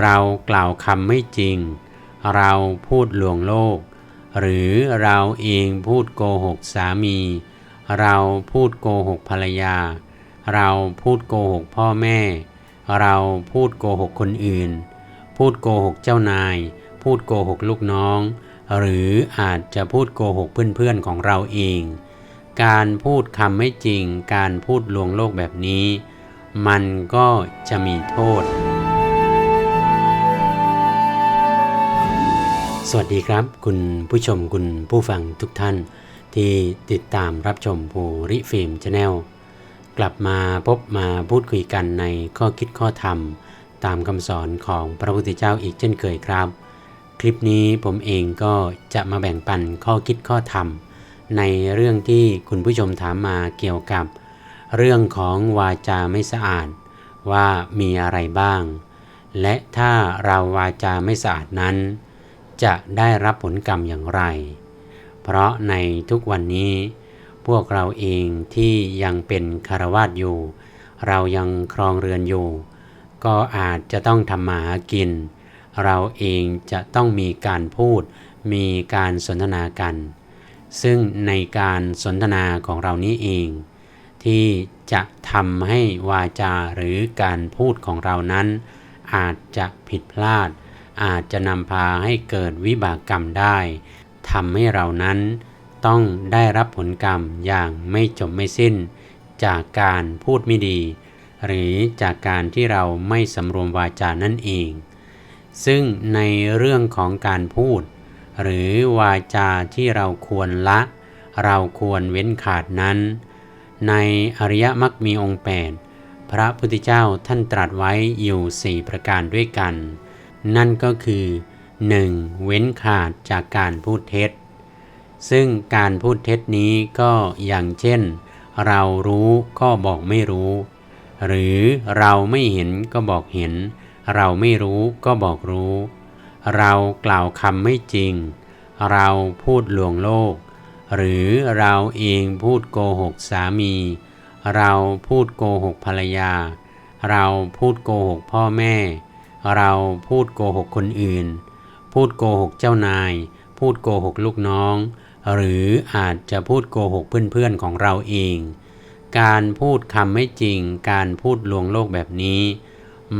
เรากล่าวคำไม่จริง เราพูดลวงโลก หรือเราเองพูดโกหกสามี เราพูดโกหกภรรยา เราพูดโกหกพ่อแม่ เราพูดโกหกคนอื่น พูดโกหกเจ้านาย พูดโกหกลูกน้อง หรืออาจจะพูดโกหกเพื่อนๆของเราเอง การพูดคำไม่จริง การพูดลวงโลกแบบนี้ มันก็จะมีโทษ สวัสดีครับ คุณผู้ชมคุณผู้ฟังทุกท่าน ที่ติดตามรับชมภูริฟิล์มชาแนลกลับมาพบมาพูดคุยกันในข้อคิดข้อธรรม ตามคำสอนของพระพุทธเจ้าอีกเช่นเคยครับ คลิปนี้ผมเองก็จะมาแบ่งปันข้อคิดข้อธรรม ในเรื่องที่คุณผู้ชมถามมาเกี่ยวกับ เรื่องของวาจาไม่สะอาดว่ามีอะไรบ้าง และถ้าเราวาจาไม่สะอาดนั้น จะได้รับผลกรรมอย่างไร เพราะในทุกวันนี้ พวกเราเองที่ยังเป็นคารวาสอยู่ เรายังครองเรือนอยู่ ก็อาจจะต้องทำมาหากิน เราเองจะต้องมีการพูด มีการสนทนากัน ซึ่งในการสนทนาของเรานี้เอง ที่จะทำให้วาจาหรือการพูดของเรานั้น อาจจะผิดพลาด อาจจะนำพาให้เกิดวิบากกรรมได้ทำให้เรานั้นต้องได้รับผลกรรมอย่างไม่จบไม่สิ้น จากการพูดไม่ดี หรือจากการที่เราไม่สำรวมวาจานั่นเอง ซึ่งในเรื่องของการพูด หรือวาจาที่เราควรละ เราควรเว้นขาดนั้น ในอริยมรรคมีองค์แปดพระพุทธเจ้าท่านตรัสไว้อยู่สี่ประการด้วยกัน นั่นก็คือ 1. เว้นขาดจากการพูดเท็จ ซึ่งการพูดเท็จนี้ก็อย่างเช่น เรารู้ก็บอกไม่รู้ หรือเราไม่เห็นก็บอกเห็น เราไม่รู้ก็บอกรู้ เรากล่าวคำไม่จริง เราพูดลวงโลก หรือเราเองพูดโกหกสามี เราพูดโกหกภรรยา เราพูดโกหกพ่อแม่ เราพูดโกหกคนอื่น พูดโกหกเจ้านาย พูดโกหกลูกน้อง หรืออาจจะพูดโกหกเพื่อนๆของเราเอง การพูดคำไม่จริง การพูดลวงโลกแบบนี้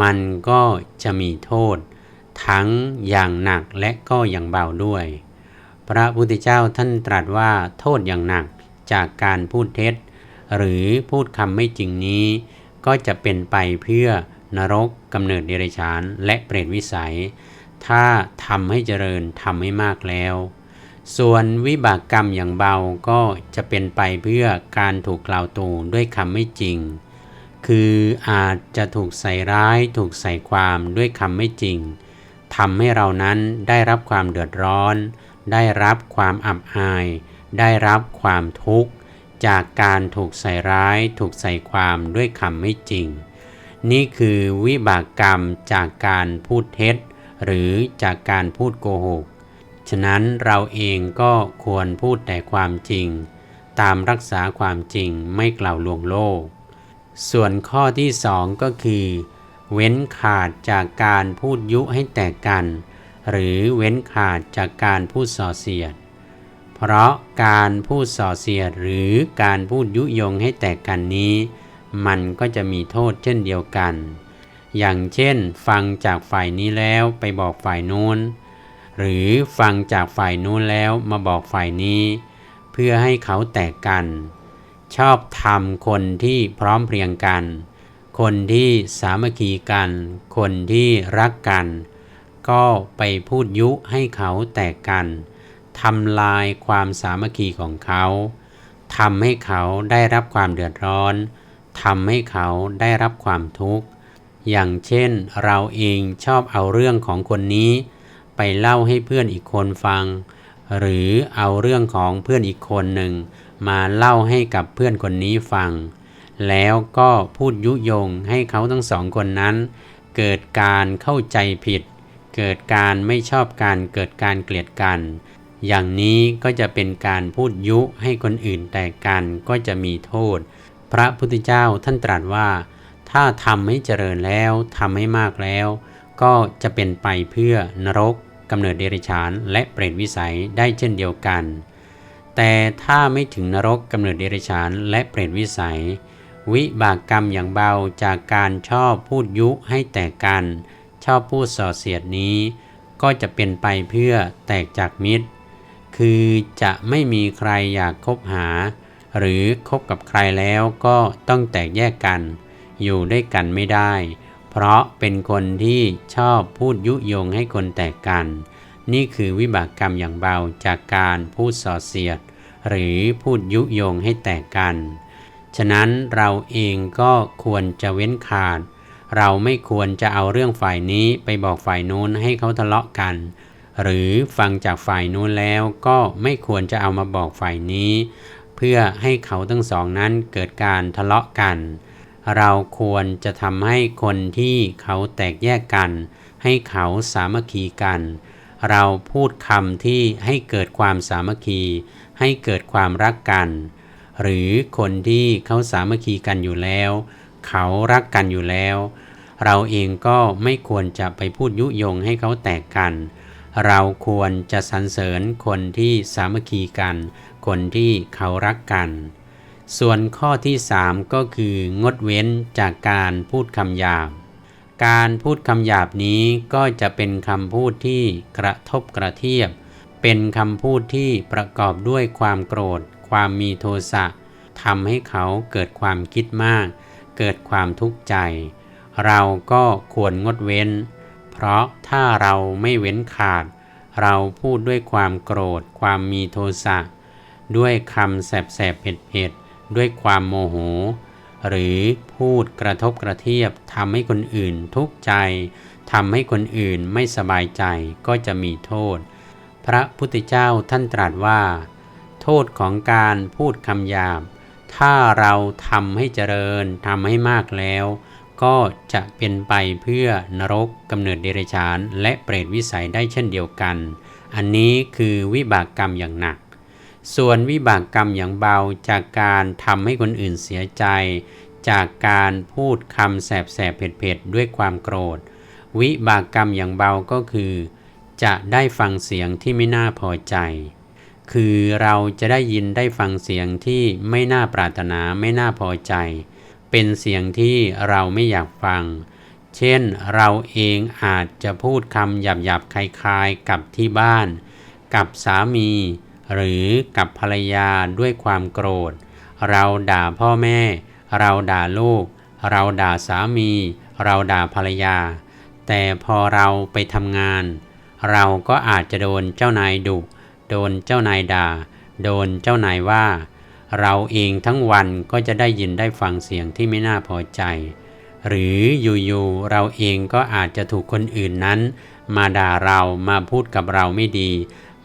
มันก็จะมีโทษ ทั้งอย่างหนักและก็อย่างเบาด้วย พระพุทธเจ้าท่านตรัสว่าโทษอย่างหนักจากการพูดเท็จ หรือพูดคำไม่จริงนี้ ก็จะเป็นไปเพื่อ นรกกำเนิดเดรัจฉาน และเปรตวิสัย ถ้าทำให้เจริญทำให้มากแล้ว ส่วนวิบากกรรมอย่างเบาก็จะเป็นไปเพื่อการถูกกล่าวตูด้วยคำไม่จริง คืออาจจะถูกใส่ร้ายถูกใส่ความด้วยคำไม่จริงทำให้เรานั้นได้รับความเดือดร้อน ได้รับความอับอาย ได้รับความทุกข์ จากการถูกใส่ร้าย ถูกใส่ความด้วยคำไม่จริง นี่คือวิบากกรรมจากการพูดเท็จ หรือจากการพูดโกหก ฉะนั้นเราเองก็ควรพูดแต่ความจริง ตามรักษาความจริงไม่กล่าวลวงโลก ส่วนข้อที่สองก็คือ เว้นขาดจากการพูดยุให้แตกกัน หรือเว้นขาดจากการพูดส่อเสียด เพราะการพูดส่อเสียดหรือการพูดยุยงให้แตกกันนี้ มันก็จะมีโทษเช่นเดียวกัน อย่างเช่น ฟังจากฝ่ายนี้แล้วไปบอกฝ่ายนู้น หรือฟังจากฝ่ายนู้นแล้วมาบอกฝ่ายนี้ เพื่อให้เขาแตกกัน ชอบทำคนที่พร้อมเพรียงกัน คนที่สามัคคีกัน คนที่รักกัน ก็ไปพูดยุให้เขาแตกกันทำลายความสามัคคีของเขาทำให้เขาได้รับความเดือดร้อน ทำให้เขาได้รับความทุกข์ อย่างเช่นเราเองชอบเอาเรื่องของคนนี้ ไปเล่าให้เพื่อนอีกคนฟัง หรือเอาเรื่องของเพื่อนอีกคนหนึ่ง มาเล่าให้กับเพื่อนคนนี้ฟัง แล้วก็พูดยุยงให้เขาทั้งสองคนนั้น เกิดการเข้าใจผิด เกิดการไม่ชอบกันเกิดการเกลียดกัน อย่างนี้ก็จะเป็นการพูดยุให้คนอื่นแตกกันก็จะมีโทษ พระพุทธเจ้าท่านตรัสว่า ถ้าทำให้เจริญแล้วทำให้มากแล้ว ก็จะเป็นไปเพื่อนรกกำเนิดเดรัจฉานและเปรตวิสัยได้เช่นเดียวกัน แต่ถ้าไม่ถึงนรกกำเนิดเดรัจฉานและเปรตวิสัย วิบากกรรมอย่างเบาจากการชอบพูดยุให้แตกกัน ชอบพูดส่อเสียดนี้ ก็จะเป็นไปเพื่อแตกจากมิตร คือจะไม่มีใครอยากคบหา หรือคบกับใครแล้วก็ต้องแตกแยกกัน อยู่ด้วยกันไม่ได้ เพราะเป็นคนที่ชอบพูดยุยงให้คนแตกกัน นี่คือวิบากกรรมอย่างเบาจากการพูดส่อเสียด หรือพูดยุยงให้แตกกัน ฉะนั้นเราเองก็ควรจะเว้นขาด เราไม่ควรจะเอาเรื่องฝ่ายนี้ไปบอกฝ่ายนู้นให้เขาทะเลาะกันหรือฟังจากฝ่ายนู้นแล้วก็ไม่ควรจะเอามาบอกฝ่ายนี้ เพื่อให้เขาทั้งสองนั้นเกิดการทะเลาะกัน เราควรจะทำให้คนที่เขาแตกแยกกัน ให้เขาสามัคคีกัน เราพูดคำที่ให้เกิดความสามัคคี ให้เกิดความรักกัน หรือคนที่เขาสามัคคีกันอยู่แล้ว เขารักกันอยู่แล้ว เราเองก็ไม่ควรจะไปพูดยุยงให้เขาแตกกัน เราควรจะสรรเสริญคนที่สามัคคีกัน คนที่เขารักกัน ส่วนข้อที่ 3 ก็คืองดเว้นจากการพูดคำหยาบ การพูดคำหยาบนี้ก็จะเป็นคำพูดที่กระทบกระเทียบ เป็นคำพูดที่ประกอบด้วยความโกรธ ความมีโทสะทำให้เขาเกิดความคิดมาก เกิดความทุกข์ใจ เราก็ควรงดเว้น เพราะถ้าเราไม่เว้นขาด เราพูดด้วยความโกรธ ความมีโทสะ ด้วยคำแสบแสบเผ็ดเผ็ดด้วยความโมโห หรือพูดกระทบกระเทียบทำให้คนอื่นทุกข์ใจทำให้คนอื่นไม่สบายใจก็จะมีโทษ พระพุทธเจ้าท่านตรัสว่า โทษของการพูดคำหยาบ ถ้าเราทำให้เจริญทำให้มากแล้ว ก็จะเป็นไปเพื่อนรกกำเนิดเดรัจฉาน และเปรตวิสัยได้เช่นเดียวกัน อันนี้คือวิบากกรรมอย่างหนัก ส่วนวิบากกรรมอย่างเบาจากการทำให้คนอื่นเสียใจ จากการพูดคำแสบแสบเผ็ดเผ็ดด้วยความโกรธ วิบากกรรมอย่างเบาก็คือ จะได้ฟังเสียงที่ไม่น่าพอใจคือเราจะได้ยินได้ฟังเสียงที่ไม่น่าปรารถนาไม่น่าพอใจ เป็นเสียงที่เราไม่อยากฟัง เช่นเราเองอาจจะพูดคำหยาบๆคล้ายๆ กับที่บ้าน กับสามี หรือกับภรรยาด้วยความโกรธ เราด่าพ่อแม่ เราด่าลูก เราด่าสามี เราด่าภรรยา แต่พอเราไปทำงาน เราก็อาจจะโดนเจ้านายดุโดนเจ้านายด่า โดนเจ้านายว่า เราเองทั้งวันก็จะได้ยินได้ฟังเสียงที่ไม่น่าพอใจ หรืออยู่ๆเราเองก็อาจจะถูกคนอื่นนั้น มาด่าเรามาพูดกับเราไม่ดี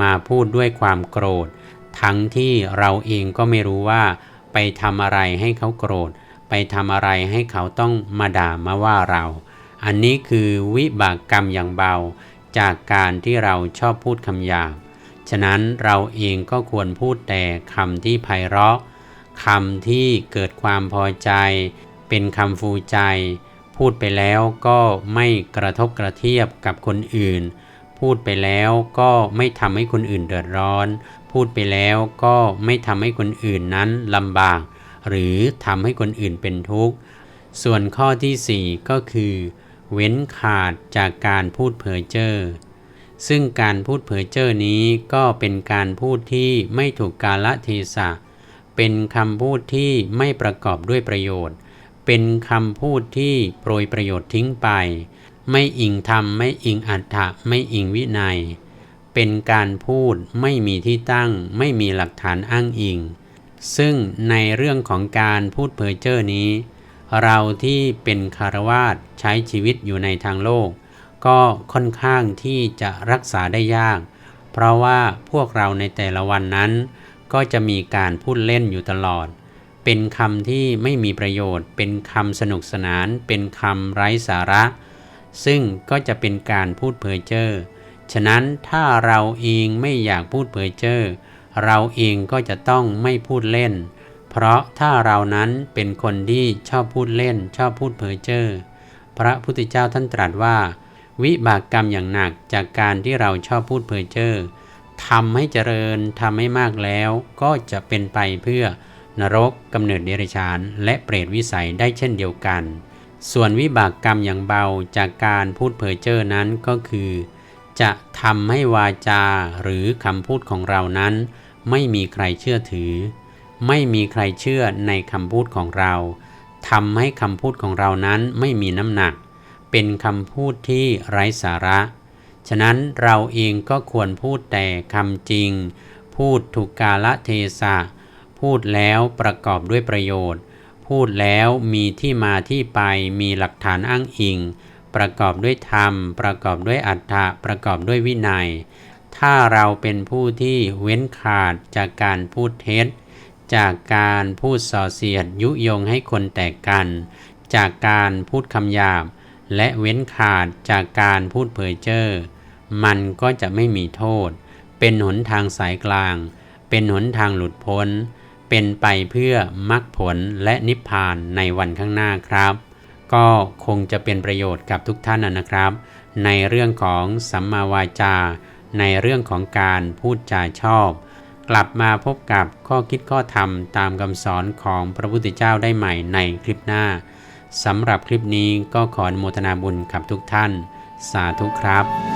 มาพูดด้วยความโกรธ ทั้งที่เราเองก็ไม่รู้ว่า ไปทำอะไรให้เขาโกรธ ไปทำอะไรให้เขาต้องมาด่ามาว่าเรา อันนี้คือวิบากกรรมอย่างเบา จากการที่เราชอบพูดคำหยาบ ฉะนั้นเราเองก็ควรพูดแต่คำที่ไพเราะคำที่เกิดความพอใจ เป็นคำฟูใจ พูดไปแล้วก็ไม่กระทบกระเทียบกับคนอื่น พูดไปแล้วก็ไม่ทำให้คนอื่นเดือดร้อน พูดไปแล้วก็ไม่ทำให้คนอื่นนั้นลำบาก หรือทำให้คนอื่นเป็นทุกข์ ส่วนข้อที่ 4 ก็คือ เว้นขาดจากการพูดเพ้อเจ้อ ซึ่งการพูดเผยเจ้อนี้ก็เป็นการพูดที่ไม่ถูกกาลเทศะ เป็นคำพูดที่ไม่ประกอบด้วยประโยชน์ เป็นคำพูดที่โปรยประโยชน์ทิ้งไป ไม่อิงธรรม ไม่อิงอัตถะไม่อิงวินัย เป็นการพูดไม่มีที่ตั้ง ไม่มีหลักฐานอ้างอิง ซึ่งในเรื่องของการพูดเผยเจ้อนี้ เราที่เป็นคารวาสใช้ชีวิตอยู่ในทางโลก ก็ค่อนข้างที่จะรักษาได้ยาก เพราะว่าพวกเราในแต่ละวันนั้น ก็จะมีการพูดเล่นอยู่ตลอด เป็นคำที่ไม่มีประโยชน์ เป็นคำสนุกสนาน เป็นคำไร้สาระ ซึ่งก็จะเป็นการพูดเพ้อเจ้อฉะนั้นถ้าเราเองไม่อยากพูดเพ้อเจ้อเราเองก็จะต้องไม่พูดเล่น เพราะถ้าเรานั้นเป็นคนที่ชอบพูดเล่น ชอบพูดเพ้อเจ้อพระพุทธเจ้าท่านตรัสว่า วิบากกรรมอย่างหนักจากการที่เราชอบพูดเพ้อเจ้อทำให้เจริญทำให้มากแล้ว ก็จะเป็นไปเพื่อนรกกำเนิดเดรัจฉาน และเปรตวิสัยได้เช่นเดียวกัน ส่วนวิบากกรรมอย่างเบาจากการพูดเพ้อเจ้อนั้นก็คือ จะทำให้วาจาหรือคำพูดของเรานั้น ไม่มีใครเชื่อถือ ไม่มีใครเชื่อในคำพูดของเราทำให้คำพูดของเรานั้นไม่มีน้ำหนัก เป็นคำพูดที่ไร้สาระ ฉะนั้นเราเองก็ควรพูดแต่คำจริง พูดถูกกาละเทศะ พูดแล้วประกอบด้วยประโยชน์ พูดแล้วมีที่มาที่ไปมีหลักฐานอ้างอิง ประกอบด้วยธรรม ประกอบด้วยอัตถะประกอบด้วยวินัย ถ้าเราเป็นผู้ที่เว้นขาดจากการพูดเท็จจากการพูดส่อเสียดยุยงให้คนแตกกัน จากการพูดคำหยาบ และเว้นขาดจากการพูดเผยเจ้อมันก็จะไม่มีโทษ เป็นหนทางสายกลาง เป็นหนทางหลุดพ้น เป็นไปเพื่อมรรคผลและนิพพานในวันข้างหน้าครับ ก็คงจะเป็นประโยชน์กับทุกท่านนะครับ ในเรื่องของสัมมาวาจา ในเรื่องของการพูดจาชอบ กลับมาพบกับข้อคิดข้อธรรมตามคำสอนของพระพุทธเจ้าได้ใหม่ในคลิปหน้า สำหรับคลิปนี้ก็ขออนุโมทนาบุญกับทุกท่าน สาธุครับ